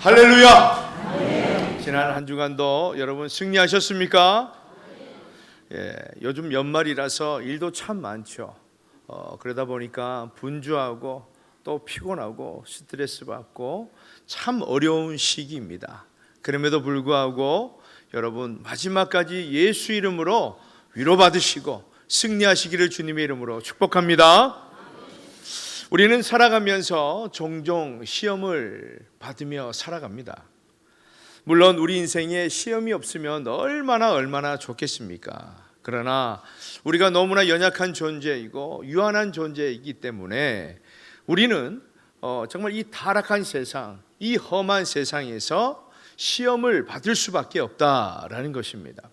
할렐루야! 지난 한 주간도 여러분 승리하셨습니까? 예, 요즘 연말이라서 일도 참 많죠. 어, 그러다 보니까 분주하고 또 피곤하고 스트레스 받고 참 어려운 시기입니다. 그럼에도 불구하고 여러분 마지막까지 예수 이름으로 위로받으시고 승리하시기를 주님의 이름으로 축복합니다. 우리는 살아가면서 종종 시험을 받으며 살아갑니다. 물론 우리 인생에 시험이 없으면 얼마나 얼마나 좋겠습니까? 그러나 우리가 너무나 연약한 존재이고 유한한 존재이기 때문에 우리는 어, 정말 이 타락한 세상, 이 험한 세상에서 시험을 받을 수밖에 없다라는 것입니다.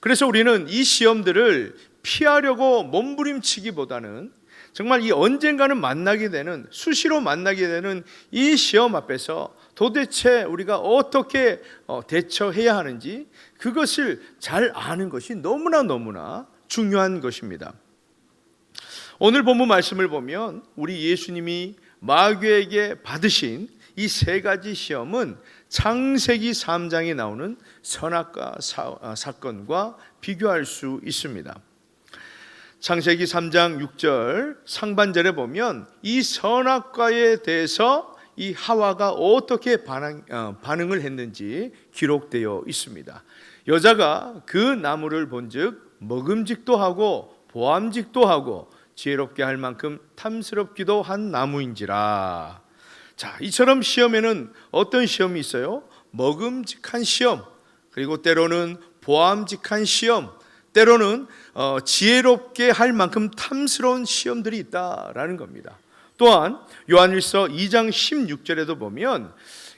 그래서 우리는 이 시험들을 피하려고 몸부림치기보다는 정말 이 언젠가는 만나게 되는 수시로 만나게 되는 이 시험 앞에서 도대체 우리가 어떻게 어, 대처해야 하는지 그것을 잘 아는 것이 너무나 너무나 중요한 것입니다. 오늘 본문 말씀을 보면 우리 예수님이 마귀에게 받으신 이 세 가지 시험은 창세기 3장에 나오는 선악과 사, 아, 사건과 비교할 수 있습니다. 창세기 3장 6절 상반절에 보면 이 선악과에 대해서 이 하와가 어떻게 반응, 어, 반응을 했는지 기록되어 있습니다. 여자가 그 나무를 본즉 먹음직도 하고 보암직도 하고 지혜롭게 할 만큼 탐스럽기도 한 나무인지라. 자, 이처럼 시험에는 어떤 시험이 있어요? 먹음직한 시험, 그리고 때로는 보암직한 시험, 때로는 어, 지혜롭게 할 만큼 탐스러운 시험들이 있다라는 겁니다. 또한 요한일서 2장 16절에도 보면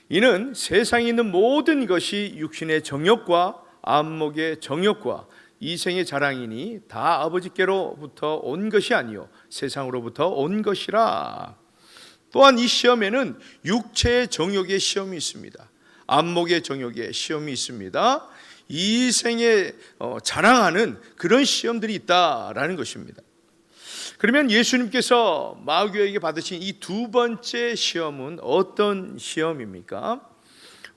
이는 세상에 있는 모든 것이 육신의 정욕과 안목의 정욕과 이생의 자랑이니 다 아버지께로부터 온 것이 아니요 세상으로부터 온 것이라. 또한 이 시험에는 육체의 정욕의 시험이 있습니다. 안목의 정욕의 시험이 있습니다. 이 생에 어, 자랑하는 그런 시험들이 있다라는 것입니다. 그러면 예수님께서 마귀에게 받으신 이 두 번째 시험은 어떤 시험입니까?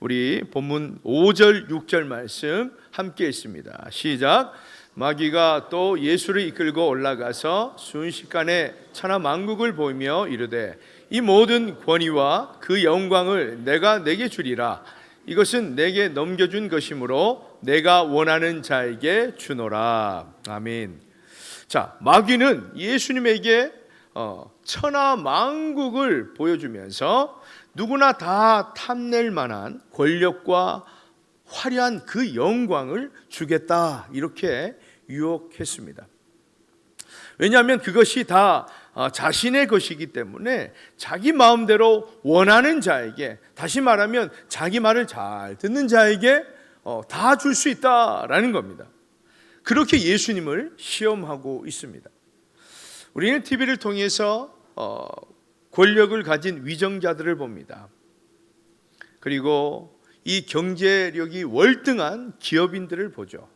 우리 본문 5절 6절 말씀 함께 있습니다. 시작. 마귀가 또 예수를 이끌고 올라가서 순식간에 천하 만국을 보이며 이르되 이 모든 권위와 그 영광을 내가 내게 주리라. 이것은 내게 넘겨준 것이므로 내가 원하는 자에게 주노라. 아멘. 자, 마귀는 예수님에게 어, 천하 만국을 보여주면서 누구나 다 탐낼 만한 권력과 화려한 그 영광을 주겠다 이렇게 유혹했습니다. 왜냐하면 그것이 다 어, 자신의 것이기 때문에 자기 마음대로 원하는 자에게 다시 말하면 자기 말을 잘 듣는 자에게 어, 다줄 수 있다라는 겁니다. 그렇게 예수님을 시험하고 있습니다. 우리는 TV를 통해서 어, 권력을 가진 위정자들을 봅니다. 그리고 이 경제력이 월등한 기업인들을 보죠.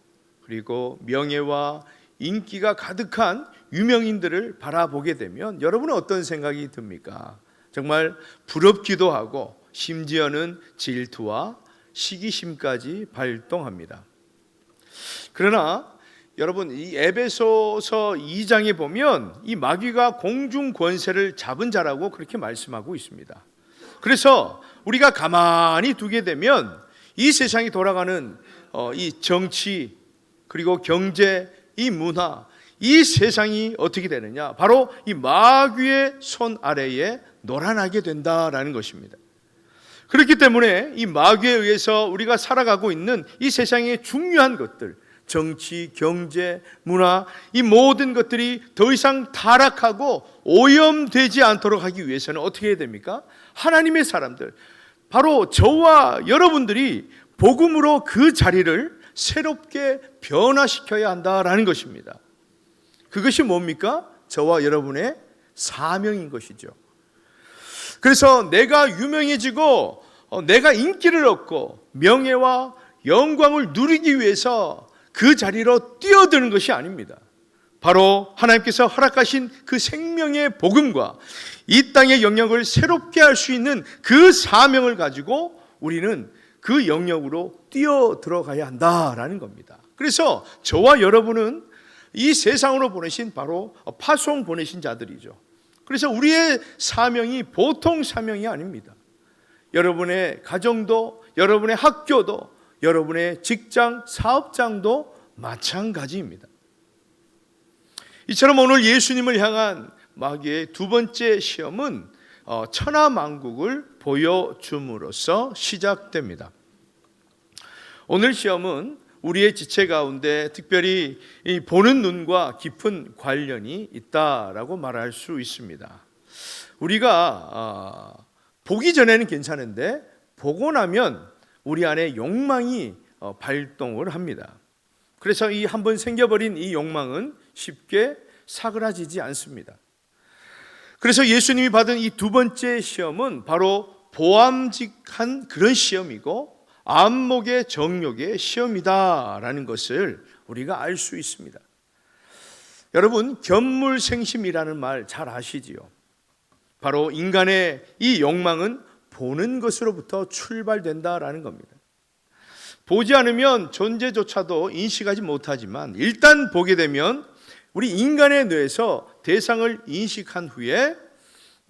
그리고 명예와 인기가 가득한 유명인들을 바라보게 되면 여러분은 어떤 생각이 듭니까? 정말 부럽기도 하고 심지어는 질투와 시기심까지 발동합니다. 그러나 여러분 이 에베소서 2장에 보면 이 마귀가 공중 권세를 잡은 자라고 그렇게 말씀하고 있습니다. 그래서 우리가 가만히 두게 되면 이 세상이 돌아가는 어, 이 정치 그리고 경제 이 문화 이 세상이 어떻게 되느냐 바로 이 마귀의 손 아래에 놀아나게 된다라는 것입니다. 그렇기 때문에 이 마귀에 의해서 우리가 살아가고 있는 이 세상의 중요한 것들 정치, 경제, 문화 이 모든 것들이 더 이상 타락하고 오염되지 않도록 하기 위해서는 어떻게 해야 됩니까? 하나님의 사람들 바로 저와 여러분들이 복음으로 그 자리를 새롭게 변화시켜야 한다라는 것입니다. 그것이 뭡니까? 저와 여러분의 사명인 것이죠. 그래서 내가 유명해지고 어, 내가 인기를 얻고 명예와 영광을 누리기 위해서 그 자리로 뛰어드는 것이 아닙니다. 바로 하나님께서 허락하신 그 생명의 복음과 이 땅의 영역을 새롭게 할 수 있는 그 사명을 가지고 우리는 그 영역으로 뛰어 들어가야 한다라는 겁니다. 그래서 저와 여러분은 이 세상으로 보내신 바로 파송 보내신 자들이죠. 그래서 우리의 사명이 보통 사명이 아닙니다. 여러분의 가정도, 여러분의 학교도, 여러분의 직장, 사업장도 마찬가지입니다. 이처럼 오늘 예수님을 향한 마귀의 두 번째 시험은 어, 천하만국을 보여줌으로써 시작됩니다. 오늘 시험은 우리의 지체 가운데 특별히 보는 눈과 깊은 관련이 있다라고 말할 수 있습니다. 우리가 어, 보기 전에는 괜찮은데 보고 나면 우리 안에 욕망이 어, 발동을 합니다. 그래서 이 한 번 생겨버린 이 욕망은 쉽게 사그라지지 않습니다. 그래서 예수님이 받은 이 두 번째 시험은 바로 보암직한 그런 시험이고 안목의 정욕의 시험이다라는 것을 우리가 알 수 있습니다. 여러분 견물생심이라는 말 잘 아시지요? 바로 인간의 이 욕망은 보는 것으로부터 출발된다라는 겁니다. 보지 않으면 존재조차도 인식하지 못하지만 일단 보게 되면 우리 인간의 뇌에서 대상을 인식한 후에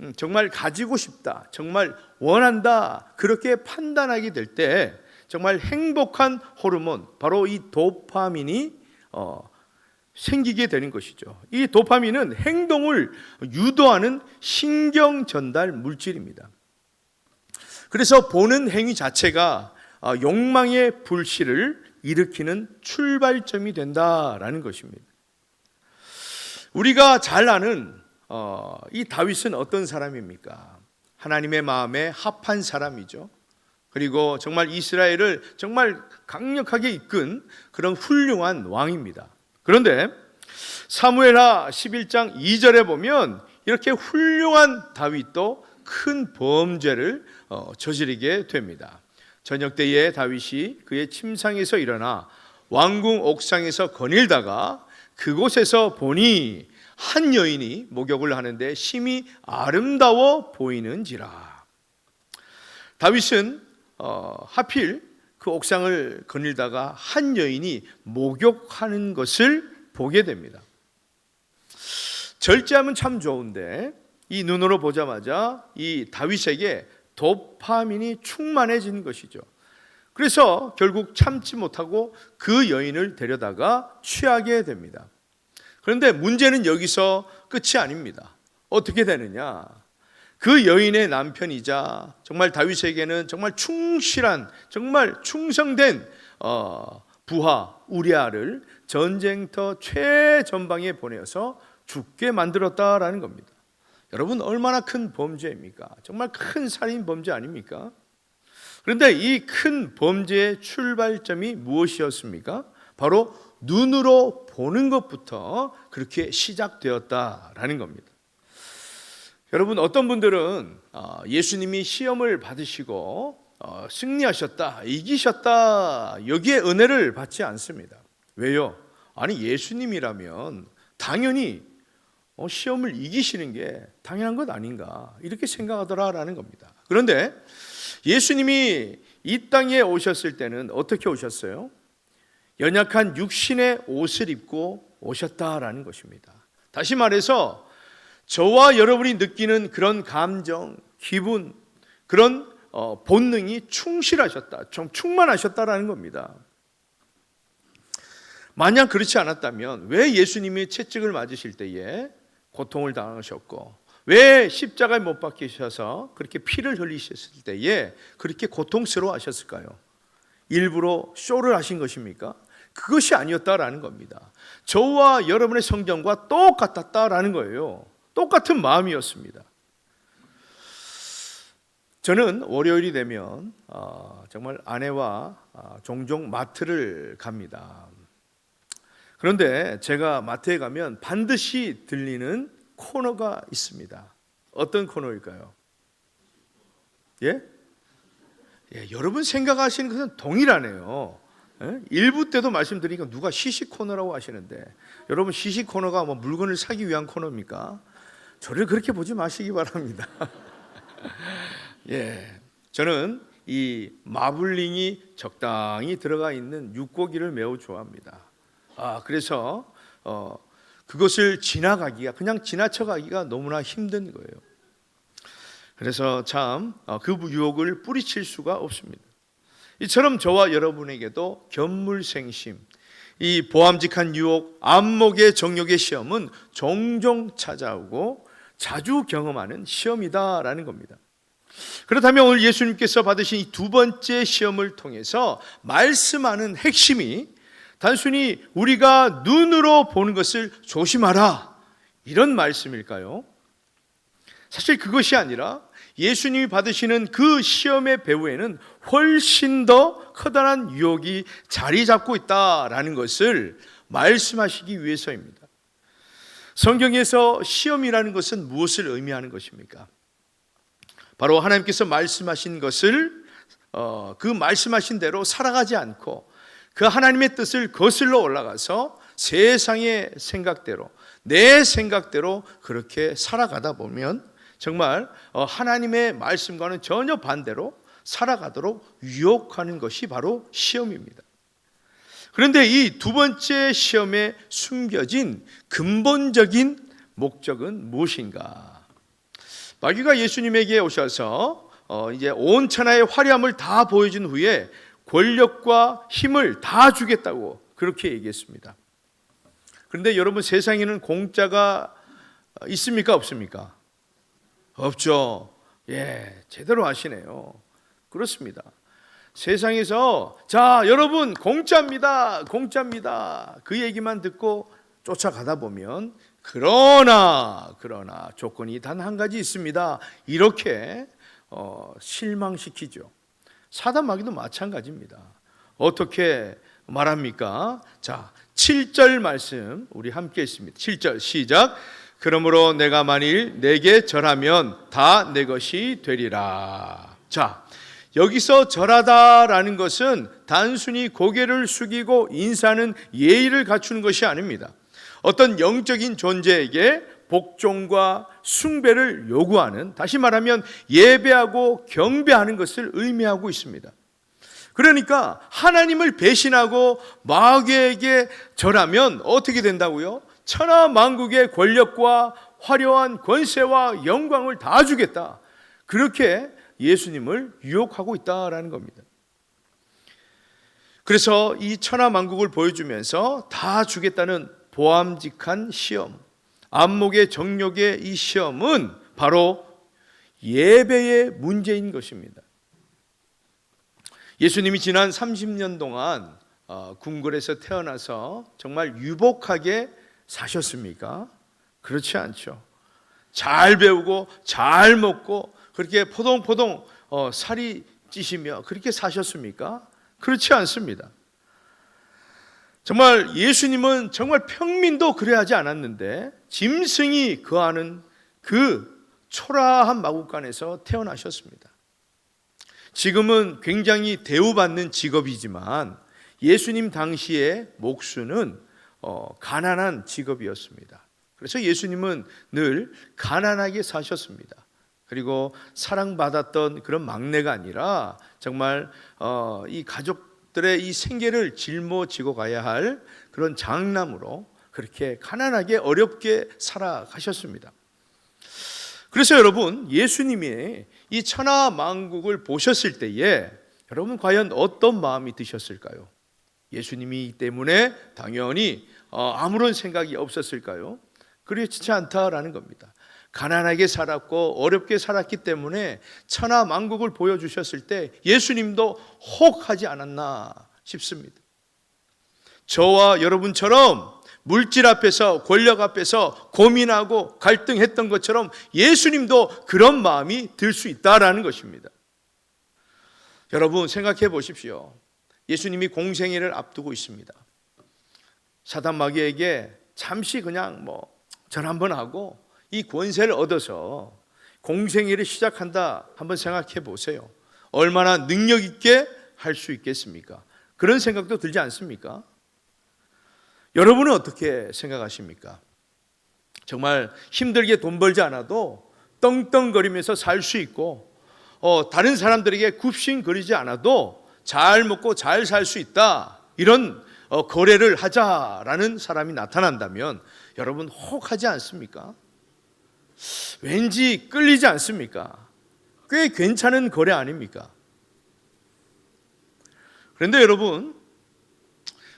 음, 정말 가지고 싶다, 정말 원한다, 그렇게 판단하게 될 때 정말 행복한 호르몬, 바로 이 도파민이 어, 생기게 되는 것이죠. 이 도파민은 행동을 유도하는 신경 전달 물질입니다. 그래서 보는 행위 자체가 어, 욕망의 불씨를 일으키는 출발점이 된다라는 것입니다. 우리가 잘 아는 어, 이 다윗은 어떤 사람입니까? 하나님의 마음에 합한 사람이죠. 그리고 정말 이스라엘을 정말 강력하게 이끈 그런 훌륭한 왕입니다. 그런데 사무엘하 11장 2절에 보면 이렇게 훌륭한 다윗도 큰 범죄를 어, 저지르게 됩니다. 저녁 때에 다윗이 그의 침상에서 일어나 왕궁 옥상에서 거닐다가 그곳에서 보니 한 여인이 목욕을 하는데 심히 아름다워 보이는지라. 다윗은 어, 하필 그 옥상을 거닐다가 한 여인이 목욕하는 것을 보게 됩니다. 절제하면 참 좋은데 이 눈으로 보자마자 이 다윗에게 도파민이 충만해진 것이죠. 그래서 결국 참지 못하고 그 여인을 데려다가 취하게 됩니다. 그런데 문제는 여기서 끝이 아닙니다. 어떻게 되느냐? 그 여인의 남편이자 정말 다윗에게는 정말 충실한 정말 충성된 어, 부하 우리아를 전쟁터 최전방에 보내서 죽게 만들었다라는 겁니다. 여러분 얼마나 큰 범죄입니까? 정말 큰 살인 범죄 아닙니까? 그런데 이 큰 범죄의 출발점이 무엇이었습니까? 바로 눈으로 보는 것부터 그렇게 시작되었다라는 겁니다. 여러분 어떤 분들은 어, 예수님이 시험을 받으시고 어, 승리하셨다, 이기셨다 여기에 은혜를 받지 않습니다. 왜요? 아니 예수님이라면 당연히 어, 시험을 이기시는 게 당연한 것 아닌가 이렇게 생각하더라라는 겁니다. 그런데 예수님이 이 땅에 오셨을 때는 어떻게 오셨어요? 연약한 육신의 옷을 입고 오셨다라는 것입니다. 다시 말해서 저와 여러분이 느끼는 그런 감정, 기분, 그런 어, 본능이 충실하셨다, 좀 충만하셨다라는 겁니다. 만약 그렇지 않았다면 왜 예수님이 채찍을 맞으실 때에 고통을 당하셨고 왜 십자가에 못 박히셔서 그렇게 피를 흘리셨을 때에 그렇게 고통스러워 하셨을까요? 일부러 쇼를 하신 것입니까? 그것이 아니었다라는 겁니다. 저와 여러분의 성경과 똑같았다라는 거예요. 똑같은 마음이었습니다. 저는 월요일이 되면 어, 정말 아내와 어, 종종 마트를 갑니다. 그런데 제가 마트에 가면 반드시 들리는 코너가 있습니다. 어떤 코너일까요? 예? 예, 여러분 생각하시는 것은 동일하네요. 예? 일부 때도 말씀드리니까 누가 시식 코너라고 하시는데 여러분 시식 코너가 뭐 물건을 사기 위한 코너입니까? 저를 그렇게 보지 마시기 바랍니다. 예, 저는 이 마블링이 적당히 들어가 있는 육고기를 매우 좋아합니다. 아 그래서 어, 그것을 지나가기가 그냥 지나쳐가기가 너무나 힘든 거예요. 그래서 참그 유혹을 뿌리칠 수가 없습니다. 이처럼 저와 여러분에게도 견물생심, 이 보암직한 유혹, 안목의 정욕의 시험은 종종 찾아오고 자주 경험하는 시험이다라는 겁니다. 그렇다면 오늘 예수님께서 받으신 이 두 번째 시험을 통해서 말씀하는 핵심이 단순히 우리가 눈으로 보는 것을 조심하라 이런 말씀일까요? 사실 그것이 아니라 예수님이 받으시는 그 시험의 배후에는 훨씬 더 커다란 유혹이 자리 잡고 있다라는 것을 말씀하시기 위해서입니다. 성경에서 시험이라는 것은 무엇을 의미하는 것입니까? 바로 하나님께서 말씀하신 것을 어, 그 말씀하신 대로 살아가지 않고 그 하나님의 뜻을 거슬러 올라가서 세상의 생각대로 내 생각대로 그렇게 살아가다 보면 정말 어, 하나님의 말씀과는 전혀 반대로 살아가도록 유혹하는 것이 바로 시험입니다. 그런데 이 두 번째 시험에 숨겨진 근본적인 목적은 무엇인가? 마귀가 예수님에게 오셔서 어, 이제 온 천하의 화려함을 다 보여준 후에 권력과 힘을 다 주겠다고 그렇게 얘기했습니다. 그런데 여러분 세상에는 공짜가 있습니까 없습니까? 없죠. 예, 제대로 하시네요. 그렇습니다. 세상에서 자, 여러분 공짜입니다. 공짜입니다. 그 얘기만 듣고 쫓아가다 보면 그러나 그러나 조건이 단 한 가지 있습니다. 이렇게 어, 실망시키죠. 사단 마귀도 마찬가지입니다. 어떻게 말합니까? 자, 7절 말씀 우리 함께 있습니다. 7절 시작. 그러므로 내가 만일 내게 절하면 다 내 것이 되리라. 자, 여기서 절하다라는 것은 단순히 고개를 숙이고 인사는 예의를 갖추는 것이 아닙니다. 어떤 영적인 존재에게 복종과 숭배를 요구하는 다시 말하면 예배하고 경배하는 것을 의미하고 있습니다. 그러니까 하나님을 배신하고 마귀에게 절하면 어떻게 된다고요? 천하 만국의 권력과 화려한 권세와 영광을 다 주겠다. 그렇게 예수님을 유혹하고 있다라는 겁니다. 그래서 이 천하 만국을 보여주면서 다 주겠다는 보암직한 시험, 안목의 정욕의 이 시험은 바로 예배의 문제인 것입니다. 예수님이 지난 30년 동안 어, 궁궐에서 태어나서 정말 유복하게 사셨습니까? 그렇지 않죠. 잘 배우고 잘 먹고 그렇게 포동포동 어, 살이 찌시며 그렇게 사셨습니까? 그렇지 않습니다. 정말 예수님은 정말 평민도 그래 하지 않았는데 짐승이 거하는 그 초라한 마국간에서 태어나셨습니다. 지금은 굉장히 대우받는 직업이지만 예수님 당시의 목수는 어, 가난한 직업이었습니다. 그래서 예수님은 늘 가난하게 사셨습니다. 그리고 사랑받았던 그런 막내가 아니라 정말 어, 이 가족들의 이 생계를 짊어지고 가야 할 그런 장남으로 그렇게 가난하게 어렵게 살아가셨습니다. 그래서 여러분 예수님이 이 천하 만국을 보셨을 때에 여러분 과연 어떤 마음이 드셨을까요? 예수님이 때문에 당연히 어, 아무런 생각이 없었을까요? 그렇지 않다라는 겁니다. 가난하게 살았고 어렵게 살았기 때문에 천하 만국을 보여주셨을 때 예수님도 혹하지 않았나 싶습니다. 저와 여러분처럼 물질 앞에서 권력 앞에서 고민하고 갈등했던 것처럼 예수님도 그런 마음이 들 수 있다라는 것입니다. 여러분 생각해 보십시오. 예수님이 공생애를 앞두고 있습니다. 사단 마귀에게 잠시 그냥 뭐전 한번 하고 이 권세를 얻어서 공생애를 시작한다 한번 생각해 보세요. 얼마나 능력 있게 할 수 있겠습니까? 그런 생각도 들지 않습니까? 여러분은 어떻게 생각하십니까? 정말 힘들게 돈 벌지 않아도 떵떵거리면서 살 수 있고 어, 다른 사람들에게 굽신거리지 않아도 잘 먹고 잘 살 수 있다 이런 어, 거래를 하자라는 사람이 나타난다면 여러분 혹하지 않습니까? 왠지 끌리지 않습니까? 꽤 괜찮은 거래 아닙니까? 그런데 여러분,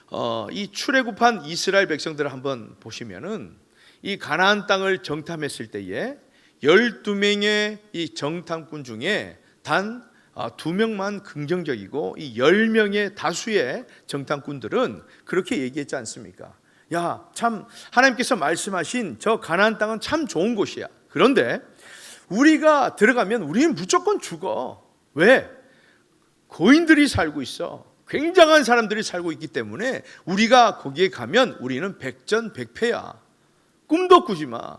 어, 이 출애굽한 이스라엘 백성들을 한번 보시면은 이 가나안 땅을 정탐했을 때에 12명의 이 정탐꾼 중에 단 아, 두 명만 긍정적이고 이열 명의 다수의 정탐꾼들은 그렇게 얘기했지 않습니까? 야, 참 하나님께서 말씀하신 저 가나안 땅은 참 좋은 곳이야. 그런데 우리가 들어가면 우리는 무조건 죽어. 왜? 고인들이 살고 있어. 굉장한 사람들이 살고 있기 때문에 우리가 거기에 가면 우리는 백전백패야. 꿈도 꾸지 마.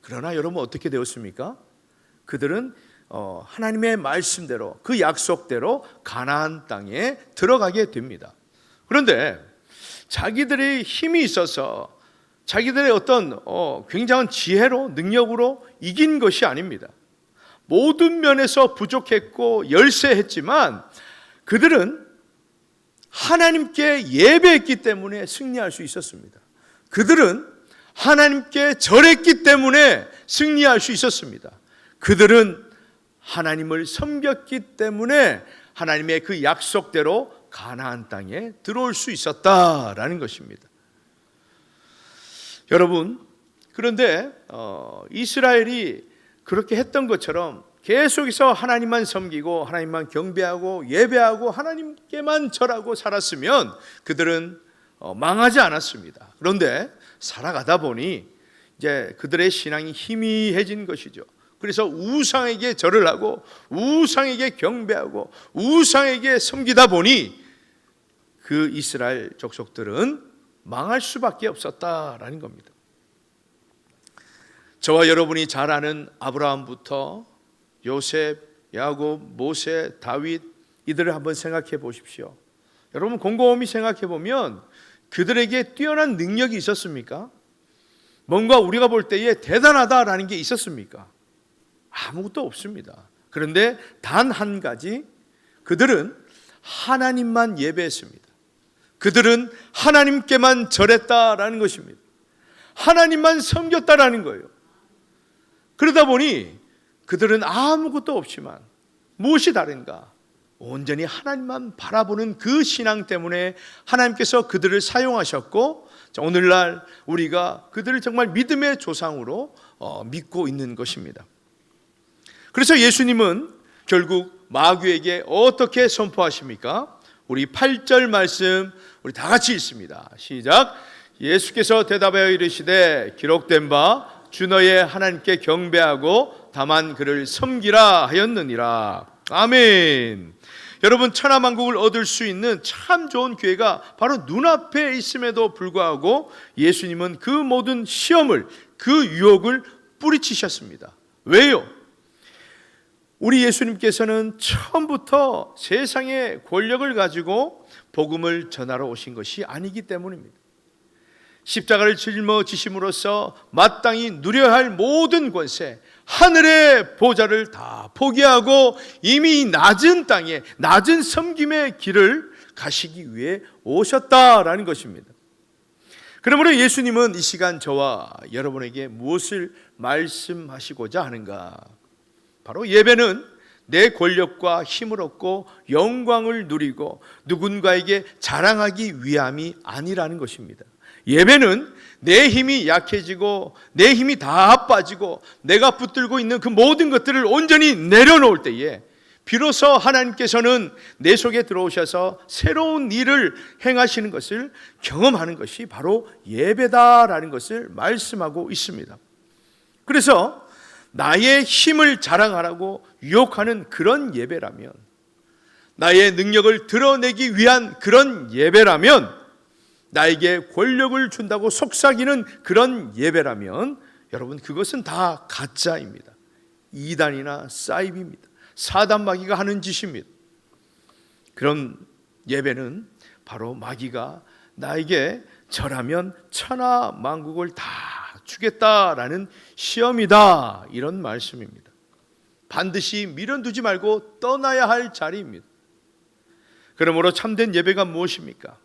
그러나 여러분 어떻게 되었습니까? 그들은 어, 하나님의 말씀대로 그 약속대로 가나안 땅에 들어가게 됩니다. 그런데 자기들의 힘이 있어서 자기들의 어떤 어, 굉장한 지혜로 능력으로 이긴 것이 아닙니다. 모든 면에서 부족했고 열세했지만 그들은 하나님께 예배했기 때문에 승리할 수 있었습니다. 그들은 하나님께 절했기 때문에 승리할 수 있었습니다. 그들은 하나님을 섬겼기 때문에 하나님의 그 약속대로 가나안 땅에 들어올 수 있었다라는 것입니다. 여러분, 그런데 어, 이스라엘이 그렇게 했던 것처럼 계속해서 하나님만 섬기고 하나님만 경배하고 예배하고 하나님께만 절하고 살았으면 그들은 어, 망하지 않았습니다. 그런데 살아가다 보니 이제 그들의 신앙이 희미해진 것이죠. 그래서 우상에게 절을 하고 우상에게 경배하고 우상에게 섬기다 보니 그 이스라엘 족속들은 망할 수밖에 없었다라는 겁니다. 저와 여러분이 잘 아는 아브라함부터 요셉, 야곱, 모세, 다윗 이들을 한번 생각해 보십시오. 여러분 곰곰이 생각해 보면 그들에게 뛰어난 능력이 있었습니까? 뭔가 우리가 볼 때에 대단하다라는 게 있었습니까? 아무것도 없습니다. 그런데 단 한 가지 그들은 하나님만 예배했습니다. 그들은 하나님께만 절했다라는 것입니다. 하나님만 섬겼다라는 거예요. 그러다 보니 그들은 아무것도 없지만 무엇이 다른가? 온전히 하나님만 바라보는 그 신앙 때문에 하나님께서 그들을 사용하셨고 오늘날 우리가 그들을 정말 믿음의 조상으로 어, 믿고 있는 것입니다. 그래서 예수님은 결국 마귀에게 어떻게 선포하십니까? 우리 8절 말씀 우리 다 같이 읽습니다. 시작. 예수께서 대답하여 이르시되 기록된 바 주 너의 하나님께 경배하고 다만 그를 섬기라 하였느니라. 아멘. 여러분 천하만국을 얻을 수 있는 참 좋은 기회가 바로 눈앞에 있음에도 불구하고 예수님은 그 모든 시험을 그 유혹을 뿌리치셨습니다. 왜요? 우리 예수님께서는 처음부터 세상의 권력을 가지고 복음을 전하러 오신 것이 아니기 때문입니다. 십자가를 짊어지심으로써 마땅히 누려야 할 모든 권세, 하늘의 보좌를 다 포기하고 이미 낮은 땅에 낮은 섬김의 길을 가시기 위해 오셨다라는 것입니다. 그러므로 예수님은 이 시간 저와 여러분에게 무엇을 말씀하시고자 하는가? 바로 예배는 내 권력과 힘을 얻고 영광을 누리고 누군가에게 자랑하기 위함이 아니라는 것입니다. 예배는 내 힘이 약해지고 내 힘이 다 빠지고 내가 붙들고 있는 그 모든 것들을 온전히 내려놓을 때에 비로소 하나님께서는 내 속에 들어오셔서 새로운 일을 행하시는 것을 경험하는 것이 바로 예배다라는 것을 말씀하고 있습니다. 그래서 나의 힘을 자랑하라고 유혹하는 그런 예배라면 나의 능력을 드러내기 위한 그런 예배라면 나에게 권력을 준다고 속삭이는 그런 예배라면 여러분 그것은 다 가짜입니다. 이단이나 사입입니다. 사단 마귀가 하는 짓입니다. 그런 예배는 바로 마귀가 나에게 절하면 천하 만국을 다 주겠다라는 시험이다 이런 말씀입니다. 반드시 미련두지 말고 떠나야 할 자리입니다. 그러므로 참된 예배가 무엇입니까?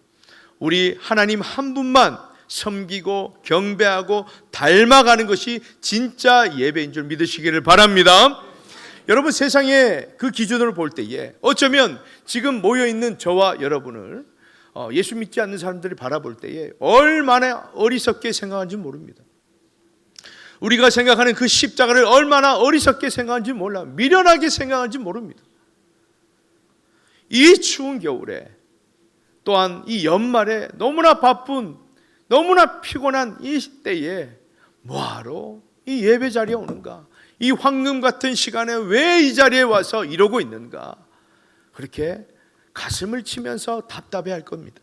우리 하나님 한 분만 섬기고 경배하고 닮아가는 것이 진짜 예배인 줄 믿으시기를 바랍니다. 여러분 세상에 그 기준으로 볼 때에 어쩌면 지금 모여 있는 저와 여러분을 어, 예수 믿지 않는 사람들이 바라볼 때에 얼마나 어리석게 생각하는지 모릅니다. 우리가 생각하는 그 십자가를 얼마나 어리석게 생각하는지 몰라 미련하게 생각하는지 모릅니다. 이 추운 겨울에 또한 이 연말에 너무나 바쁜 너무나 피곤한 이 때에 뭐하러 이 예배 자리에 오는가? 이 황금 같은 시간에 왜 이 자리에 와서 이러고 있는가? 그렇게 가슴을 치면서 답답해 할 겁니다.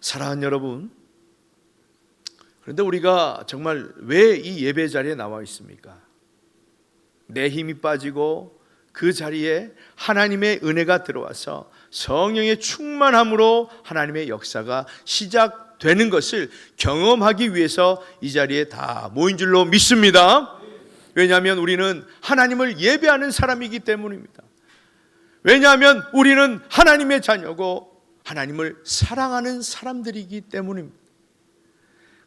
사랑하는 여러분, 그런데 우리가 정말 왜 이 예배 자리에 나와 있습니까? 내 힘이 빠지고 그 자리에 하나님의 은혜가 들어와서 성령의 충만함으로 하나님의 역사가 시작되는 것을 경험하기 위해서 이 자리에 다 모인 줄로 믿습니다. 왜냐하면 우리는 하나님을 예배하는 사람이기 때문입니다. 왜냐하면 우리는 하나님의 자녀고 하나님을 사랑하는 사람들이기 때문입니다.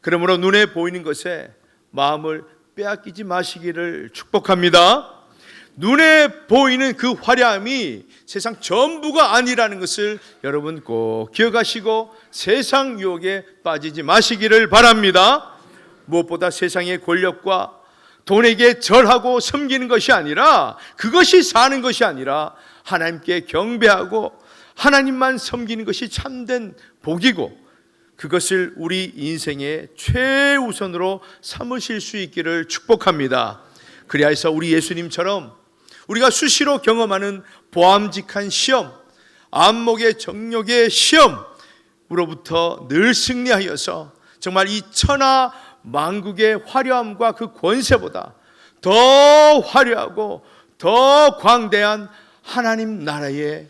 그러므로 눈에 보이는 것에 마음을 빼앗기지 마시기를 축복합니다. 눈에 보이는 그 화려함이 세상 전부가 아니라는 것을 여러분 꼭 기억하시고 세상 유혹에 빠지지 마시기를 바랍니다. 무엇보다 세상의 권력과 돈에게 절하고 섬기는 것이 아니라 그것이 사는 것이 아니라 하나님께 경배하고 하나님만 섬기는 것이 참된 복이고 그것을 우리 인생의 최우선으로 삼으실 수 있기를 축복합니다. 그리하여서 우리 예수님처럼 우리가 수시로 경험하는 보암직한 시험, 안목의 정력의 시험으로부터 늘 승리하여서 정말 이 천하 만국의 화려함과 그 권세보다 더 화려하고 더 광대한 하나님 나라의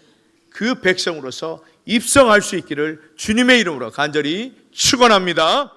그 백성으로서 입성할 수 있기를 주님의 이름으로 간절히 축원합니다.